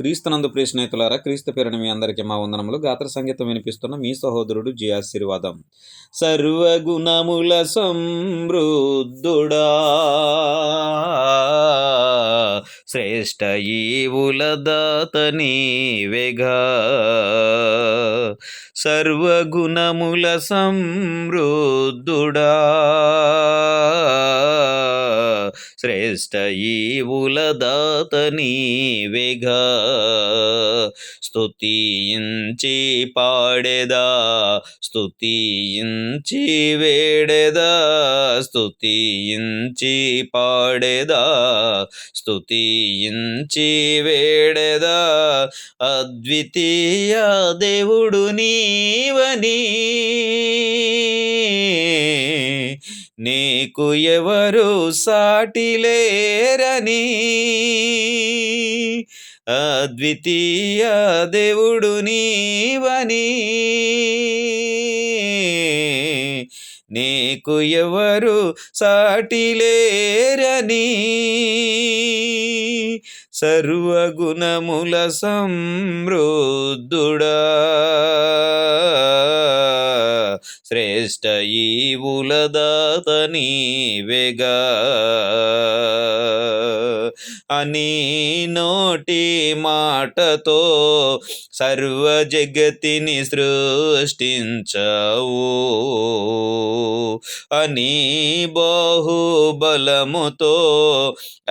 క్రీస్తునందు ప్రియ స్నేహితులారా క్రీస్తు పేరుని మీ అందరికీ మా వందనములు. గాత్ర సంగీతం వినిపిస్తున్న మీ సహోదరుడు జి ఆశీర్వాదం. సర్వగుణముల సమృద్ధుడా. శ్రేష్ట ఈవుల దాత నీవెగా. సర్వగుణముల సమృద్ధుడా. శ్రేష్ట ఈవుల దాత నీవెగా. స్తుతించి పాడెదా. స్తుతించి వేడెదా. స్తుతించి పాడెదా. స్తుతించి వేడెదా. అద్వితీయ దేవుడు నీవని. నీకు ఎవరు సాటిలేరని అద్వితీయ దేవుడు నీవని. నీ నీకు ఎవరు సాటిలేరని సర్వగుణముల సమృద్ధుడా. శ్రేష్ట ఈ ఉలదాత నీవెగా అని నోటి మాటతో సర్వ జగతిని సృష్టించవు. అని బాహుబలముతో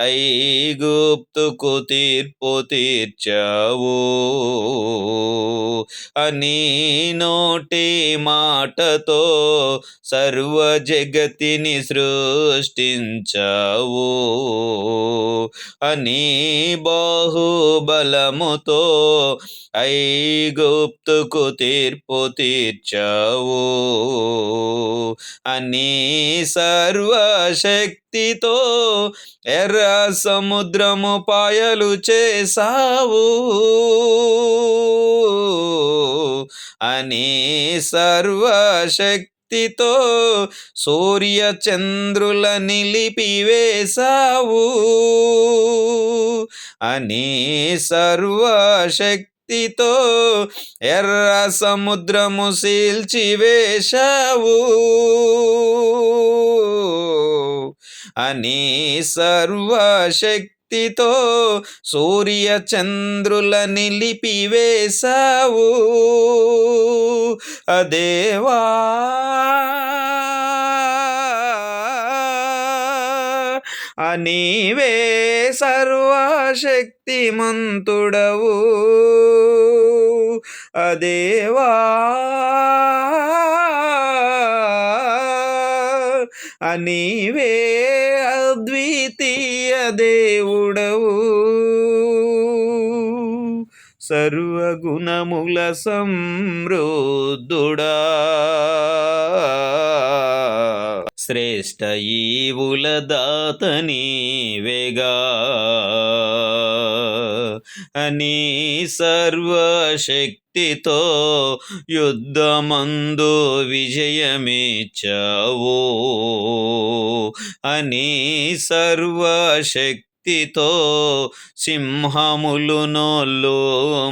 ఐగుప్తుకు తీర్పు తీర్చావు. అని నోటి మాటతో సర్వ జగతిని సృష్టించావు. అని బాహుబలముతో ఐగుప్తుకు తీర్పు తీర్చావు. అని సర్వశక్తితో ఎర్ర సముద్రము పాయలు చేసావు అని శక్తితో సూర్య చంద్రుల నిలిపివేశావు అని సర్వశక్తి సర్వశక్తితో ఎర్ర సముద్రము సీల్చివేశావు. అని సర్వశక్తి శక్తితో సూర్య చంద్రుల నిలిపివేశావు అదేవా అనీవే సర్వశక్తిమంతుడవు. అదేవా అనీవే ద్వితీయ దేవుడవు. సర్వగుణముల సంరుద్ధుడా శ్రేష్ట ఈవుల దాత నీవెగా. అని శక్తితో యుద్ధమందు విజయమిచ్చావు అని సర్వశక్తితో సింహములు నోళ్ళు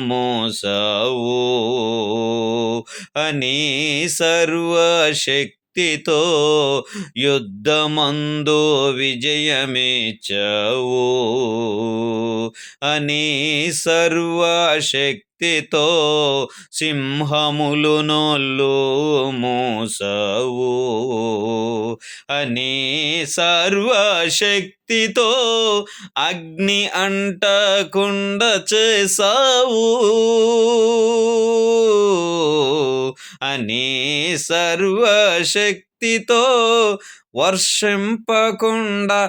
మోసావు అని సర్వశక్తి శక్తితో యుద్ధమందు విజయమిచ్చావు అని సర్వశక్తితో సింహములు నోళ్ళు మోసావు. అని సర్వశక్తితో అగ్ని అంటకుండ చేసావు. అని సర్వశక్తితో వర్షింపకుండా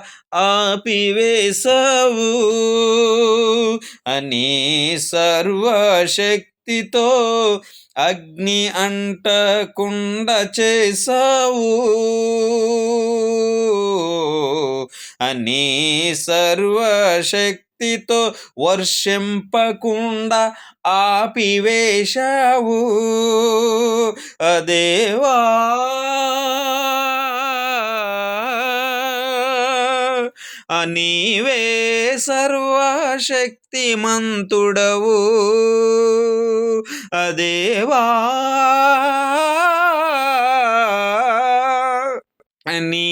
ఆపివేశావు. అని సర్వశక్తితో అగ్ని అంటకుండా చేసావు అని సర్వశక్తి భక్తితో వర్షింపకుండా ఆపివేశావు. అదేవా? ఆ నీవే సర్వశక్తిమంతుడవు. అదేవా? నీవే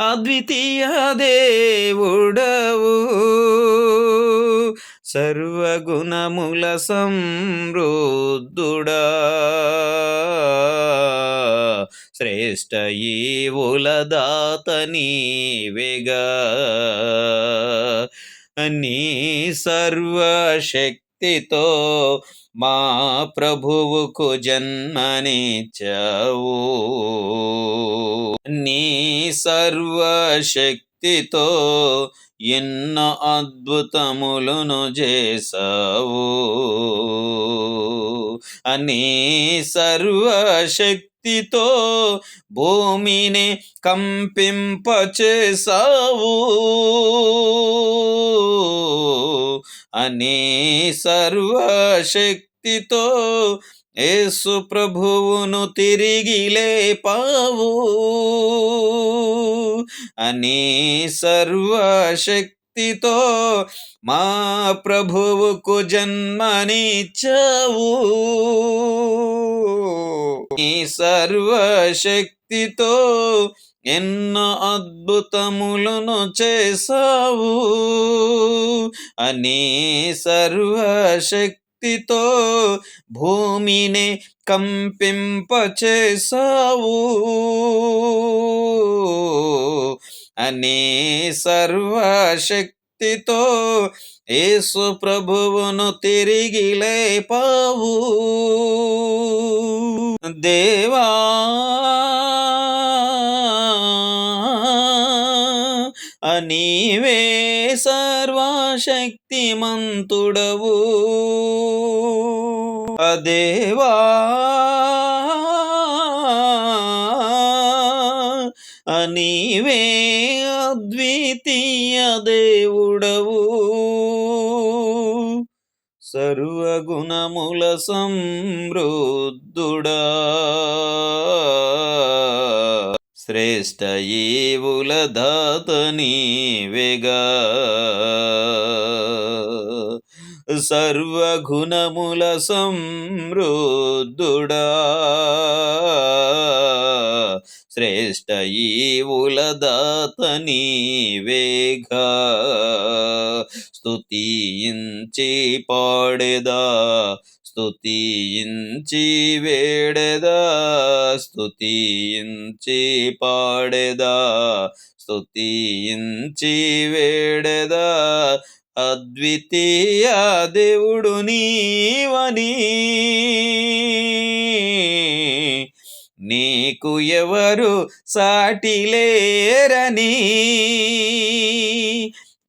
అద్వితీయ దేవుడవు. సర్వగుణముల సంరుద్ధుడా శ్రేష్ట ఈవుల దాత నీవేగా. నీ సర్వశక్తితో మా ప్రభువుకు జన్మనిచ్చావు. నీ సర్వశక్తితో ఎన్నో అద్భుతములను చేసావు అని సర్వశక్తితో భూమిని కంపింపచేసావు అని సర్వశక్తితో యేసు ప్రభువును తిరిగి లేపావు. అని సర్వశక్తితో మా ప్రభువుకు జన్మనిచ్చావు. ఈ సర్వశక్తితో ఎన్నో అద్భుతములను చేసావు అని శక్తితో భూమిని కంపింపచేసావు అనే సర్వశక్తితో యేసు ప్రభువును తిరిగి లేపావు. దేవా నీవే సర్వశక్తిమంతుడవు. అదేవా నీవే అద్వితీయ దేవుడవు. సర్వగుణముల సంవృద్ధుడా శ్రేష్ట ఈవుల దాత నీవేగా. సర్వగుణముల సంవృద్ధుడా శ్రేష్ట ఈవుల దాత నీవేగా. స్తుతించి పాడేదా. స్తుతించి వేడెదా స్తుతించి పాడెదా స్తుతించి వేడెదా అద్వితీయ దేవుడు నీవని. నీకు ఎవరు సాటిలేరని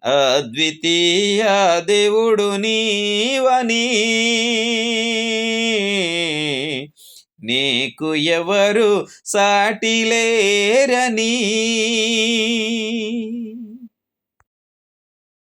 అద్వితీయ దేవుడు నీవని. నీకు ఎవరు సాటిలేరని